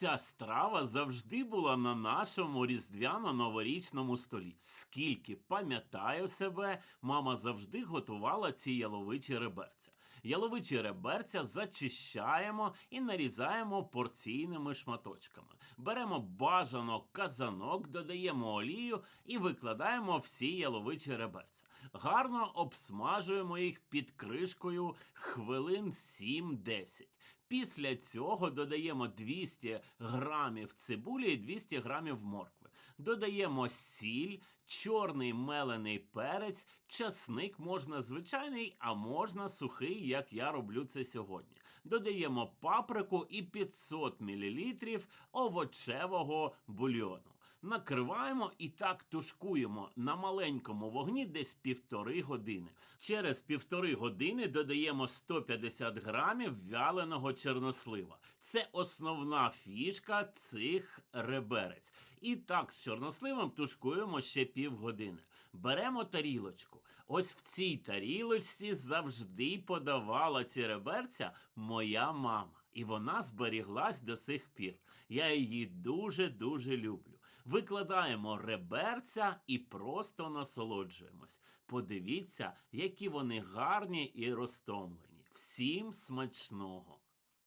Ця страва завжди була на нашому різдвяно-новорічному столі. Скільки пам'ятаю себе, мама завжди готувала ці яловичі реберця. Яловичі реберця зачищаємо і нарізаємо порційними шматочками. Беремо бажано казанок, додаємо олію і викладаємо всі яловичі реберця. Гарно обсмажуємо їх під кришкою хвилин 7-10. Після цього додаємо 200 грамів цибулі і 200 грамів моркви. Додаємо сіль, чорний мелений перець, часник можна звичайний, а можна сухий, як я роблю це сьогодні. Додаємо паприку і 500 мл овочевого бульйону. Накриваємо і так тушкуємо на маленькому вогні десь півтори години. Через півтори години додаємо 150 грамів вяленого чорнослива. Це основна фішка цих реберець. І так з чорносливом тушкуємо ще півгодини. Беремо тарілочку. Ось в цій тарілочці завжди подавала ці реберця моя мама. І вона зберіглась до сих пір. Я її дуже-дуже люблю. Викладаємо реберця і просто насолоджуємось. Подивіться, які вони гарні і розтомлені. Всім смачного!